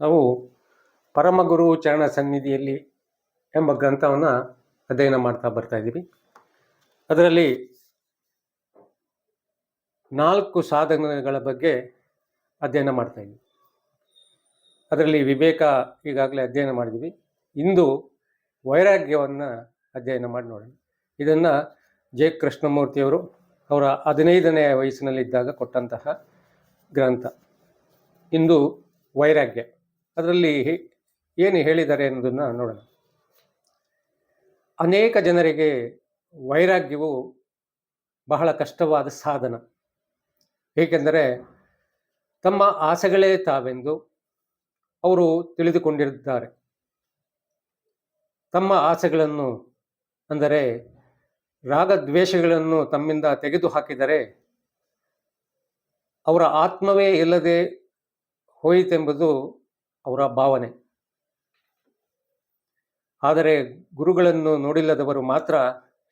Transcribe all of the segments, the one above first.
ನಾವು ಪರಮಗುರು ಚರಣ ಸನ್ನಿಧಿಯಲ್ಲಿ ಎಂಬ ಗ್ರಂಥವನ್ನು ಅಧ್ಯಯನ ಮಾಡ್ತಾ ಬರ್ತಾ ಇದ್ದೀವಿ. ಅದರಲ್ಲಿ ನಾಲ್ಕು ಸಾಧನೆಗಳ ಬಗ್ಗೆ ಅಧ್ಯಯನ ಮಾಡ್ತಾ ಇದ್ದೀವಿ. ಅದರಲ್ಲಿ ವಿವೇಕ ಈಗಾಗಲೇ ಅಧ್ಯಯನ ಮಾಡಿದ್ವಿ ಇಂದು ವೈರಾಗ್ಯವನ್ನು ಅಧ್ಯಯನ ಮಾಡಿ ನೋಡೋಣ. ಇದನ್ನು ಜೆ ಕೃಷ್ಣಮೂರ್ತಿಯವರು ಅವರ ಹದಿನೈದನೇ ವಯಸ್ಸಿನಲ್ಲಿದ್ದಾಗ ಕೊಟ್ಟಂತಹ ಗ್ರಂಥ. ಇಂದು ವೈರಾಗ್ಯ. ಅದರಲ್ಲಿ ಏನು ಹೇಳಿದ್ದಾರೆ ಅನ್ನೋದನ್ನು ನೋಡೋಣ. ಅನೇಕ ಜನರಿಗೆ ವೈರಾಗ್ಯವು ಬಹಳ ಕಷ್ಟವಾದ ಸಾಧನ. ಏಕೆಂದರೆ ತಮ್ಮ ಆಸೆಗಳೇ ತಾವೆಂದು ಅವರು ತಿಳಿದುಕೊಂಡಿರುತ್ತಾರೆ. ತಮ್ಮ ಆಸೆಗಳನ್ನು ಅಂದರೆ ರಾಗದ್ವೇಷಗಳನ್ನು ತಮ್ಮಿಂದ ತೆಗೆದು ಹಾಕಿದರೆ ಅವರ ಆತ್ಮವೇ ಇಲ್ಲದೆ ಹೋಯಿತೆಂಬುದು ಅವರ ಭಾವನೆ. ಆದರೆ ಗುರುಗಳನ್ನು ನೋಡಿಲ್ಲದವರು ಮಾತ್ರ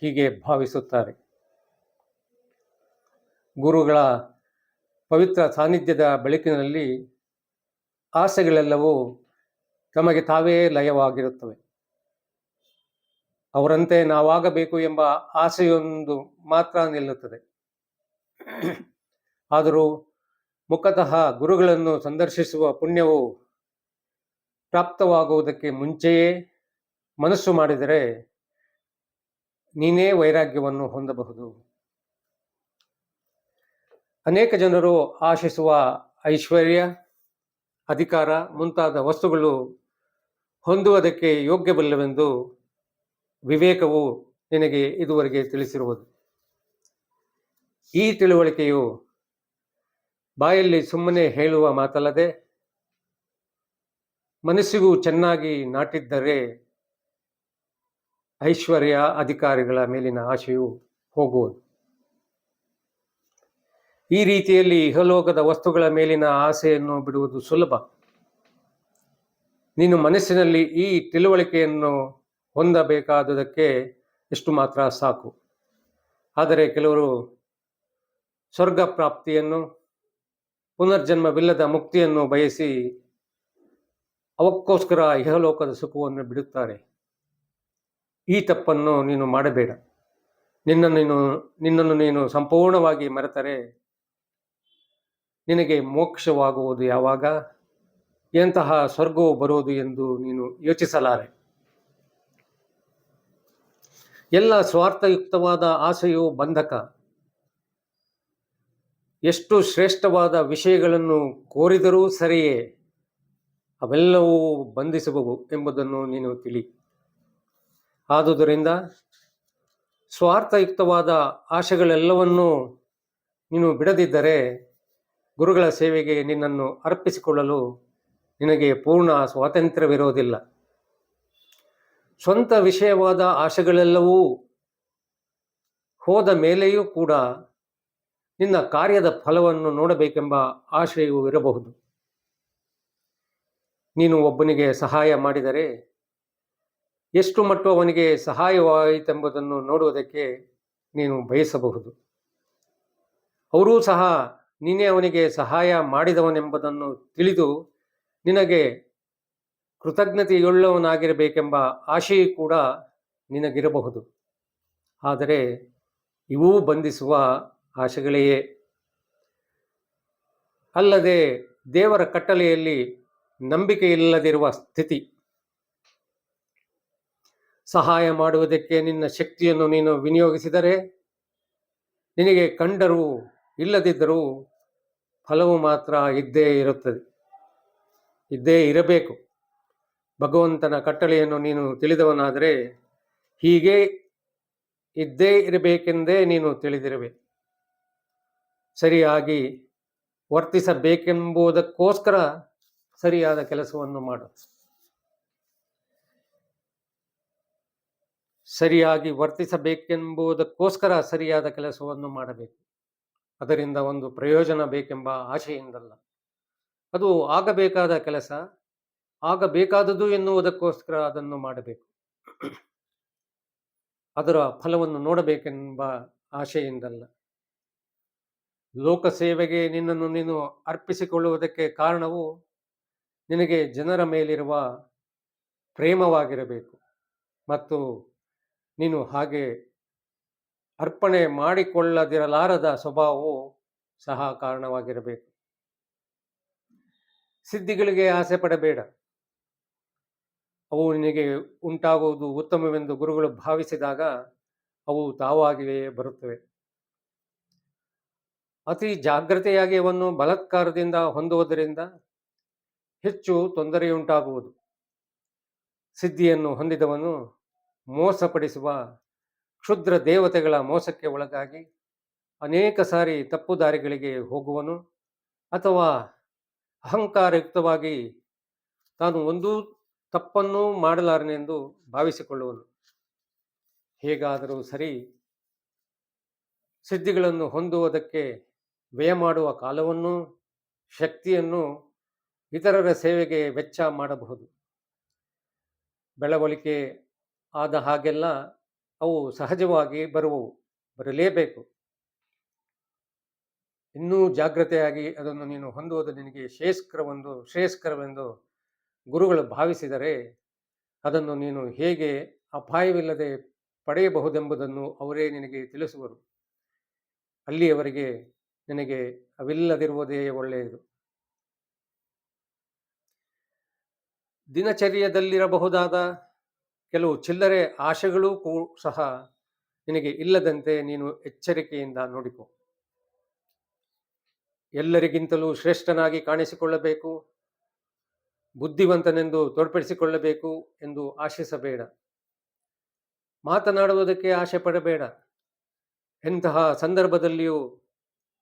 ಹೀಗೆ ಭಾವಿಸುತ್ತಾರೆ. ಗುರುಗಳ ಪವಿತ್ರ ಸಾನ್ನಿಧ್ಯದ ಬೆಳಕಿನಲ್ಲಿ ಆಸೆಗಳೆಲ್ಲವೂ ತಮಗೆ ತಾವೇ ಲಯವಾಗಿರುತ್ತವೆ. ಅವರಂತೆ ನಾವಾಗಬೇಕು ಎಂಬ ಆಸೆಯೊಂದು ಮಾತ್ರ ನಿಲ್ಲುತ್ತದೆ. ಆದರೂ ಮುಖತಃ ಗುರುಗಳನ್ನು ಸಂದರ್ಶಿಸುವ ಪುಣ್ಯವು ಪ್ರಾಪ್ತವಾಗುವುದಕ್ಕೆ ಮುಂಚೆಯೇ ಮನಸ್ಸು ಮಾಡಿದರೆ ನೀನೇ ವೈರಾಗ್ಯವನ್ನು ಹೊಂದಬಹುದು. ಅನೇಕ ಜನರು ಆಶಿಸುವ ಐಶ್ವರ್ಯ, ಅಧಿಕಾರ ಮುಂತಾದ ವಸ್ತುಗಳು ಹೊಂದುವುದಕ್ಕೆ ಯೋಗ್ಯವಲ್ಲವೆಂದು ವಿವೇಕವು ನಿನಗೆ ಇದುವರೆಗೆ ತಿಳಿಸಿರುವುದು. ಈ ತಿಳುವಳಿಕೆಯು ಬಾಯಲ್ಲಿ ಸುಮ್ಮನೆ ಹೇಳುವ ಮಾತಲ್ಲದೆ ಮನಸ್ಸಿಗೂ ಚೆನ್ನಾಗಿ ನಾಟಿದ್ದರೆ ಐಶ್ವರ್ಯ ಅಧಿಕಾರಿಗಳ ಮೇಲಿನ ಆಶೆಯು ಹೋಗುವುದು. ಈ ರೀತಿಯಲ್ಲಿ ಇಹಲೋಕದ ವಸ್ತುಗಳ ಮೇಲಿನ ಆಸೆಯನ್ನು ಬಿಡುವುದು ಸುಲಭ. ನೀನು ಮನಸ್ಸಿನಲ್ಲಿ ಈ ತಿಳುವಳಿಕೆಯನ್ನು ಹೊಂದಬೇಕಾದುದಕ್ಕೆ ಎಷ್ಟು ಮಾತ್ರ ಸಾಕು. ಆದರೆ ಕೆಲವರು ಸ್ವರ್ಗ ಪ್ರಾಪ್ತಿಯನ್ನು ಪುನರ್ಜನ್ಮವಿಲ್ಲದ ಮುಕ್ತಿಯನ್ನು ಬಯಸಿ ಅವಕ್ಕೋಸ್ಕರ ಇಹಲೋಕದ ಸುಖವನ್ನು ಬಿಡುತ್ತಾರೆ. ಈ ತಪ್ಪನ್ನು ನೀನು ಮಾಡಬೇಡ. ನಿನ್ನನ್ನು ನೀನು ನಿನ್ನನ್ನು ನೀನು ಸಂಪೂರ್ಣವಾಗಿ ಮರೆತರೆ. ನಿನಗೆ ಮೋಕ್ಷವಾಗುವುದು ಯಾವಾಗ? ಎಂತಹ ಸ್ವರ್ಗವು ಬರುವುದು ಎಂದು ನೀನು ಯೋಚಿಸಲಾರೆ. ಎಲ್ಲ ಸ್ವಾರ್ಥಯುಕ್ತವಾದ ಆಸೆಯು ಬಂಧಕ. ಎಷ್ಟು ಶ್ರೇಷ್ಠವಾದ ವಿಷಯಗಳನ್ನು ಕೋರಿದರೂ ಸರಿಯೇ. ಅವೆಲ್ಲವೂ ಬಂಧಿಸಬಹುದು ಎಂಬುದನ್ನು ನೀನು ತಿಳಿ. ಆದುದರಿಂದ ಸ್ವಾರ್ಥಯುಕ್ತವಾದ ಆಶೆಗಳೆಲ್ಲವನ್ನೂ ನೀನು ಬಿಡದಿದ್ದರೆ ಗುರುಗಳ ಸೇವೆಗೆ ನಿನ್ನನ್ನು ಅರ್ಪಿಸಿಕೊಳ್ಳಲು ನಿನಗೆ ಪೂರ್ಣ ಸ್ವಾತಂತ್ರ್ಯವಿರೋದಿಲ್ಲ. ಸ್ವಂತ ವಿಷಯವಾದ ಆಶೆಗಳೆಲ್ಲವೂ ಹೋದ ಮೇಲೆಯೂ ಕೂಡ ನಿನ್ನ ಕಾರ್ಯದ ಫಲವನ್ನು ನೋಡಬೇಕೆಂಬ ಆಶಯವೂ ಇರಬಹುದು. ನೀನು ಒಬ್ಬನಿಗೆ ಸಹಾಯ ಮಾಡಿದರೆ ಎಷ್ಟು ಮಟ್ಟು ಅವನಿಗೆ ಸಹಾಯವಾಯಿತೆಂಬುದನ್ನು ನೋಡುವುದಕ್ಕೆ ನೀನು ಬಯಸಬಹುದು. ಅವರೂ ಸಹ ನೀನೇ ಅವನಿಗೆ ಸಹಾಯ ಮಾಡಿದವನೆಂಬುದನ್ನು ತಿಳಿದು ನಿನಗೆ ಕೃತಜ್ಞತೆಯುಳ್ಳವನಾಗಿರಬೇಕೆಂಬ ಆಶೆಯೂ ಕೂಡ ನಿನಗಿರಬಹುದು. ಆದರೆ ಇವೂ ಬಂಧಿಸುವ ಆಶೆಗಳೆಯೇ ಅಲ್ಲದೆ ದೇವರ ಕಟ್ಟಲೆಯಲ್ಲಿ ನಂಬಿಕೆ ಇಲ್ಲದಿರುವ ಸ್ಥಿತಿ. ಸಹಾಯ ಮಾಡುವುದಕ್ಕೆ ನಿನ್ನ ಶಕ್ತಿಯನ್ನು ನೀನು ವಿನಿಯೋಗಿಸಿದರೆ ನಿನಗೆ ಕಂಡರೂ ಇಲ್ಲದಿದ್ದರೂ ಫಲವು ಮಾತ್ರ ಇದ್ದೇ ಇರುತ್ತದೆ. ಇದ್ದೇ ಇರಬೇಕು. ಭಗವಂತನ ಕಟ್ಟಳೆಯನ್ನು ನೀನು ತಿಳಿದವನಾದರೆ ಹೀಗೆ ಇದ್ದೇ ಇರಬೇಕೆಂದೇ ನೀನು ತಿಳಿದಿರಬೇಕು ಸರಿಯಾಗಿ ವರ್ತಿಸಬೇಕೆಂಬುದಕ್ಕೋಸ್ಕರ ಸರಿಯಾದ ಕೆಲಸವನ್ನು ಮಾಡು. ಸರಿಯಾಗಿ ವರ್ತಿಸಬೇಕೆಂಬುದಕ್ಕೋಸ್ಕರ ಸರಿಯಾದ ಕೆಲಸವನ್ನು ಮಾಡಬೇಕು. ಅದರಿಂದ ಒಂದು ಪ್ರಯೋಜನ ಬೇಕೆಂಬ ಆಶೆಯಿಂದಲ್ಲ. ಅದು ಆಗಬೇಕಾದ ಕೆಲಸ ಆಗಬೇಕಾದದು ಎನ್ನುವುದಕ್ಕೋಸ್ಕರ ಅದನ್ನು ಮಾಡಬೇಕು. ಅದರ ಫಲವನ್ನು ನೋಡಬೇಕೆಂಬ ಆಶೆಯಿಂದಲ್ಲ. ಲೋಕ ಸೇವೆಗೆ ನಿನ್ನನ್ನು ನೀನು ಅರ್ಪಿಸಿಕೊಳ್ಳುವುದಕ್ಕೆ ಕಾರಣವು ನಿನಗೆ ಜನರ ಮೇಲಿರುವ ಪ್ರೇಮವಾಗಿರಬೇಕು ಮತ್ತು ನೀನು ಹಾಗೆ ಅರ್ಪಣೆ ಮಾಡಿಕೊಳ್ಳದಿರಲಾರದ ಸ್ವಭಾವವು ಸಹ ಕಾರಣವಾಗಿರಬೇಕು. ಸಿದ್ಧಿಗಳಿಗೆ ಆಸೆ ಪಡಬೇಡ. ಅವು ನಿನಗೆ ಉಂಟಾಗುವುದು ಉತ್ತಮವೆಂದು ಗುರುಗಳು ಭಾವಿಸಿದಾಗ ಅವು ತಾವಾಗಿಯೇ ಬರುತ್ತವೆ. ಅತಿ ಜಾಗ್ರತೆಯಾಗಿ ಅವನ್ನು ಬಲತ್ಕಾರದಿಂದ ಹೊಂದುವುದರಿಂದ ಹೆಚ್ಚು ತೊಂದರೆಯುಂಟಾಗುವುದು. ಸಿದ್ಧಿಯನ್ನು ಹೊಂದಿದವನು ಮೋಸಪಡಿಸುವ ಕ್ಷುದ್ರ ದೇವತೆಗಳ ಮೋಸಕ್ಕೆ ಒಳಗಾಗಿ ಅನೇಕ ಸಾರಿ ತಪ್ಪು ದಾರಿಗಳಿಗೆ ಹೋಗುವನು ಅಥವಾ ಅಹಂಕಾರಯುಕ್ತವಾಗಿ ತಾನು ಒಂದೂ ತಪ್ಪನ್ನೂ ಮಾಡಲಾರನೆಂದು ಭಾವಿಸಿಕೊಳ್ಳುವನು. ಹೇಗಾದರೂ ಸರಿ ಸಿದ್ಧಿಗಳನ್ನು ಹೊಂದುವುದಕ್ಕೆ ವ್ಯಯ ಮಾಡುವ ಕಾಲವನ್ನು ಶಕ್ತಿಯನ್ನು ಇತರರ ಸೇವೆಗೆ ವೆಚ್ಚ ಮಾಡಬಹುದು. ಬೆಳವಳಿಕೆ ಆದ ಹಾಗೆಲ್ಲ ಅವು ಸಹಜವಾಗಿ ಬರುವವು, ಬರಲೇಬೇಕು. ಇನ್ನೂ ಜಾಗ್ರತೆಯಾಗಿ ಅದನ್ನು ನೀನು ಹೊಂದುವುದು ನಿನಗೆ ಶ್ರೇಷ್ಕರವೆಂದು ಶ್ರೇಷ್ಕರವೆಂದು ಗುರುಗಳು ಭಾವಿಸಿದರೆ ಅದನ್ನು ನೀನು ಹೇಗೆ ಅಪಾಯವಿಲ್ಲದೆ ಪಡೆಯಬಹುದೆಂಬುದನ್ನು ಅವರೇ ನಿನಗೆ ತಿಳಿಸುವರು. ಅಲ್ಲಿಯವರೆಗೆ ನಿನಗೆ ಅವಿಲ್ಲದಿರುವುದೇ ಒಳ್ಳೆಯದು. ದಿನಚರ್ಯದಲ್ಲಿರಬಹುದಾದ ಕೆಲವು ಚಿಲ್ಲರೆ ಆಶೆಗಳೂ ಕೂ, ಸಹ ನಿನಗೆ ಇಲ್ಲದಂತೆ ನೀನು ಎಚ್ಚರಿಕೆಯಿಂದ ನೋಡಿಕೊ. ಎಲ್ಲರಿಗಿಂತಲೂ ಶ್ರೇಷ್ಠನಾಗಿ ಕಾಣಿಸಿಕೊಳ್ಳಬೇಕು, ಬುದ್ಧಿವಂತನೆಂದು ತೋರ್ಪಡಿಸಿಕೊಳ್ಳಬೇಕು ಎಂದು ಆಶಿಸಬೇಡ. ಮಾತನಾಡುವುದಕ್ಕೆ ಆಶೆ ಪಡಬೇಡ ಎಂತಹ ಸಂದರ್ಭದಲ್ಲಿಯೂ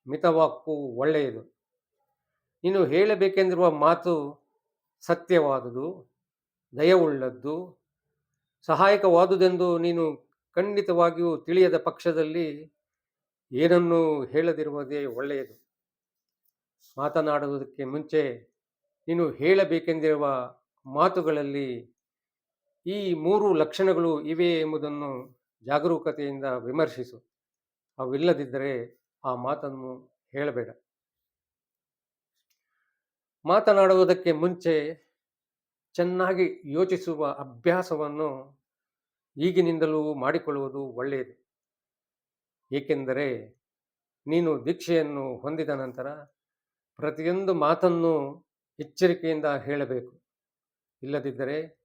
ಮಿತವಾಕ್ಕು ಒಳ್ಳೆಯದು. ನೀನು ಹೇಳಬೇಕೆಂದಿರುವ ಮಾತು ಸತ್ಯವಾದುದು, ದಯವುಳ್ಳದ್ದು, ಸಹಾಯಕವಾದುದೆಂದು ನೀನು ಖಂಡಿತವಾಗಿಯೂ ತಿಳಿಯದ ಪಕ್ಷದಲ್ಲಿ ಏನನ್ನೂ ಹೇಳದಿರುವುದೇ ಒಳ್ಳೆಯದು. ಮಾತನಾಡುವುದಕ್ಕೆ ಮುಂಚೆ ನೀನು ಹೇಳಬೇಕೆಂದಿರುವ ಮಾತುಗಳಲ್ಲಿ ಈ ಮೂರು ಲಕ್ಷಣಗಳು ಇವೆ ಎಂಬುದನ್ನು ಜಾಗರೂಕತೆಯಿಂದ ವಿಮರ್ಶಿಸು. ಅವಿಲ್ಲದಿದ್ದರೆ ಆ ಮಾತನ್ನು ಹೇಳಬೇಡ. ಮಾತನಾಡುವುದಕ್ಕೆ ಮುಂಚೆ ಚೆನ್ನಾಗಿ ಯೋಚಿಸುವ ಅಭ್ಯಾಸವನ್ನು ಈಗಿನಿಂದಲೂ ಮಾಡಿಕೊಳ್ಳುವುದು ಒಳ್ಳೆಯದು. ಏಕೆಂದರೆ ನೀನು ದೀಕ್ಷೆಯನ್ನು ಹೊಂದಿದ ನಂತರ ಪ್ರತಿಯೊಂದು ಮಾತನ್ನು ಎಚ್ಚರಿಕೆಯಿಂದ ಹೇಳಬೇಕು. ಇಲ್ಲದಿದ್ದರೆ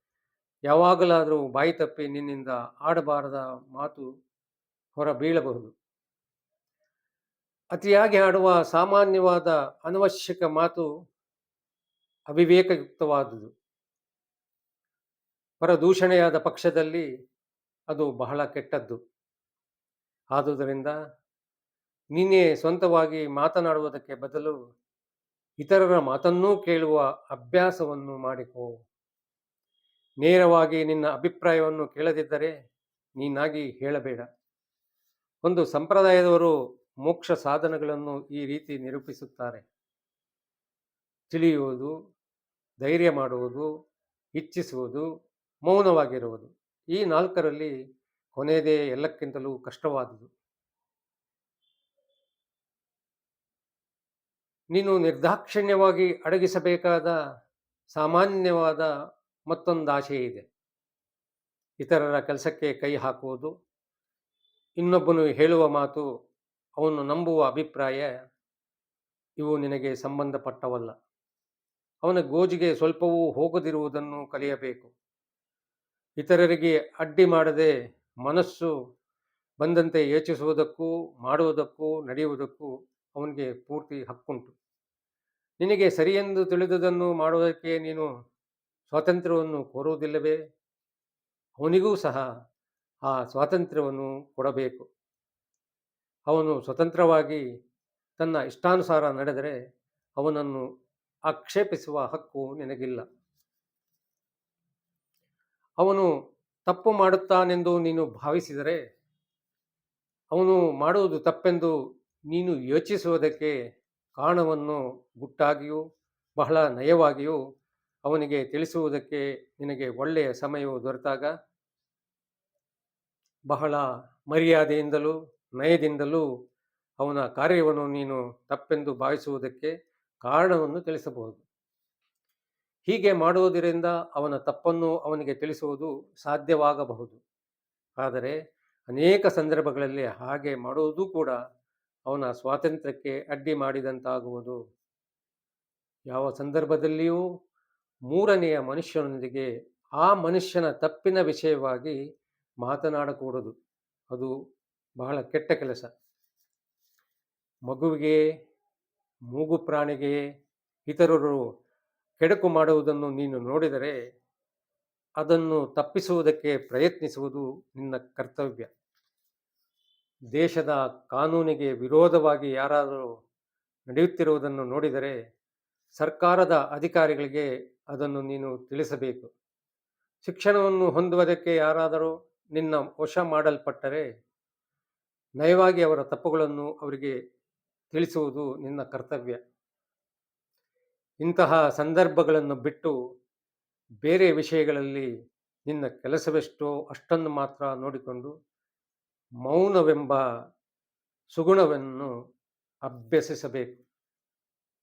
ಯಾವಾಗಲಾದರೂ ಬಾಯಿ ತಪ್ಪಿ ನಿನ್ನಿಂದ ಆಡಬಾರದ ಮಾತು ಹೊರಬೀಳಬಹುದು. ಅತಿಯಾಗಿ ಆಡುವ ಸಾಮಾನ್ಯವಾದ ಅನವಶ್ಯಕ ಮಾತು ಅವಿವೇಕಯುಕ್ತವಾದುದು. ಪರದೂಷಣೆಯಾದ ಪಕ್ಷದಲ್ಲಿ ಅದು ಬಹಳ ಕೆಟ್ಟದ್ದು. ಆದುದರಿಂದ ನೀನೇ ಸ್ವಂತವಾಗಿ ಮಾತನಾಡುವುದಕ್ಕೆ ಬದಲು ಇತರರ ಮಾತನ್ನೂ ಕೇಳುವ ಅಭ್ಯಾಸವನ್ನು ಮಾಡಿಕೋ. ನೇರವಾಗಿ ನಿನ್ನ ಅಭಿಪ್ರಾಯವನ್ನು ಕೇಳದಿದ್ದರೆ ನೀನಾಗಿ ಹೇಳಬೇಡ. ಒಂದು ಸಂಪ್ರದಾಯದವರು ಮೋಕ್ಷ ಸಾಧನಗಳನ್ನು ಈ ರೀತಿ ನಿರೂಪಿಸುತ್ತಾರೆ. ತಿಳಿಯುವುದು ಧೈರ್ಯ ಮಾಡುವುದು, ಇಚ್ಛಿಸುವುದು, ಮೌನವಾಗಿರುವುದು. ಈ ನಾಲ್ಕರಲ್ಲಿ ಕೊನೆಯದೇ ಎಲ್ಲಕ್ಕಿಂತಲೂ ಕಷ್ಟವಾದುದು. ನೀನು ನಿರ್ದಾಕ್ಷಿಣ್ಯವಾಗಿ ಅಡಗಿಸಬೇಕಾದ ಸಾಮಾನ್ಯವಾದ ಮತ್ತೊಂದು ಆಶೆ ಇದೆ. ಇತರರ ಕೆಲಸಕ್ಕೆ ಕೈ ಹಾಕುವುದು. ಇನ್ನೊಬ್ಬನು ಹೇಳುವ ಮಾತು, ಅವನು ನಂಬುವ ಅಭಿಪ್ರಾಯ, ಇವು ನಿನಗೆ ಸಂಬಂಧಪಟ್ಟವಲ್ಲ. ಅವನ ಗೋಜಿಗೆ ಸ್ವಲ್ಪವೂ ಹೋಗದಿರುವುದನ್ನು ಕಲಿಯಬೇಕು. ಇತರರಿಗೆ ಅಡ್ಡಿ ಮಾಡದೆ ಮನಸ್ಸು ಬಂದಂತೆ ಯೋಚಿಸುವುದಕ್ಕೂ, ಮಾಡುವುದಕ್ಕೂ, ನಡೆಯುವುದಕ್ಕೂ ಅವನಿಗೆ ಪೂರ್ತಿ ಹಕ್ಕುಂಟು. ನಿನಗೆ ಸರಿಯೆಂದು ತಿಳಿದುದನ್ನು ಮಾಡುವುದಕ್ಕೆ ನೀನು ಸ್ವಾತಂತ್ರ್ಯವನ್ನು ಕೋರುವುದಿಲ್ಲವೇ? ಅವನಿಗೂ ಸಹ ಆ ಸ್ವಾತಂತ್ರ್ಯವನ್ನು ಕೊಡಬೇಕು. ಅವನು ಸ್ವತಂತ್ರವಾಗಿ ತನ್ನ ಇಷ್ಟಾನುಸಾರ ನಡೆದರೆ ಅವನನ್ನು ಆಕ್ಷೇಪಿಸುವ ಹಕ್ಕು ನಿನಗಿಲ್ಲ. ಅವನು ತಪ್ಪು ಮಾಡುತ್ತಾನೆಂದು ನೀನು ಭಾವಿಸಿದರೆ, ಅವನು ಮಾಡುವುದು ತಪ್ಪೆಂದು ನೀನು ಯೋಚಿಸುವುದಕ್ಕೆ ಕಾರಣವನ್ನು ಗುಟ್ಟಾಗಿಯೂ, ಬಹಳ ನಯವಾಗಿಯೂ ಅವನಿಗೆ ತಿಳಿಸುವುದಕ್ಕೆ ನಿನಗೆ ಒಳ್ಳೆಯ ಸಮಯವು ದೊರೆತಾಗ, ಬಹಳ ಮರ್ಯಾದೆಯಿಂದಲೂ, ನಯದಿಂದಲೂ ಅವನ ಕಾರ್ಯವನ್ನು ನೀನು ತಪ್ಪೆಂದು ಭಾವಿಸುವುದಕ್ಕೆ ಕಾರಣವನ್ನು ತಿಳಿಸಬಹುದು. ಹೀಗೆ ಮಾಡುವುದರಿಂದ ಅವನ ತಪ್ಪನ್ನು ಅವನಿಗೆ ತಿಳಿಸುವುದು ಸಾಧ್ಯವಾಗಬಹುದು. ಆದರೆ ಅನೇಕ ಸಂದರ್ಭಗಳಲ್ಲಿ ಹಾಗೆ ಮಾಡುವುದು ಕೂಡ ಅವನ ಸ್ವಾತಂತ್ರ್ಯಕ್ಕೆ ಅಡ್ಡಿ ಮಾಡಿದಂತಾಗುವುದು. ಯಾವ ಸಂದರ್ಭದಲ್ಲಿಯೂ ಮೂರನೆಯ ಮನುಷ್ಯನೊಂದಿಗೆ ಆ ಮನುಷ್ಯನ ತಪ್ಪಿನ ವಿಷಯವಾಗಿ ಮಾತನಾಡಕೂಡದು. ಅದು ಬಹಳ ಕೆಟ್ಟ ಕೆಲಸ. ಮಗುವಿಗೆ ಮೂಗು ಪ್ರಾಣಿಗೆ ಇತರರು ಕೆಡಕು ಮಾಡುವುದನ್ನು ನೀನು ನೋಡಿದರೆ ಅದನ್ನು ತಪ್ಪಿಸುವುದಕ್ಕೆ ಪ್ರಯತ್ನಿಸುವುದು ನಿನ್ನ ಕರ್ತವ್ಯ. ದೇಶದ ಕಾನೂನಿಗೆ ವಿರೋಧವಾಗಿ ಯಾರಾದರೂ ನಡೆಯುತ್ತಿರುವುದನ್ನು ನೋಡಿದರೆ ಸರ್ಕಾರದ ಅಧಿಕಾರಿಗಳಿಗೆ ಅದನ್ನು ನೀನು ತಿಳಿಸಬೇಕು. ಶಿಕ್ಷಣವನ್ನು ಹೊಂದುವುದಕ್ಕೆ ಯಾರಾದರೂ ನಿನ್ನ ವಶ ಮಾಡಲ್ಪಟ್ಟರೆ ನಯವಾಗಿ ಅವರ ತಪ್ಪುಗಳನ್ನು ಅವರಿಗೆ ತಿಳಿಸುವುದು ನಿನ್ನ ಕರ್ತವ್ಯ. ಇಂತಹ ಸಂದರ್ಭಗಳನ್ನು ಬಿಟ್ಟು ಬೇರೆ ವಿಷಯಗಳಲ್ಲಿ ನಿನ್ನ ಕೆಲಸವೆಷ್ಟೋ ಅಷ್ಟನ್ನು ಮಾತ್ರ ನೋಡಿಕೊಂಡು ಮೌನವೆಂಬ ಸುಗುಣವನ್ನು ಅಭ್ಯಸಿಸಬೇಕು.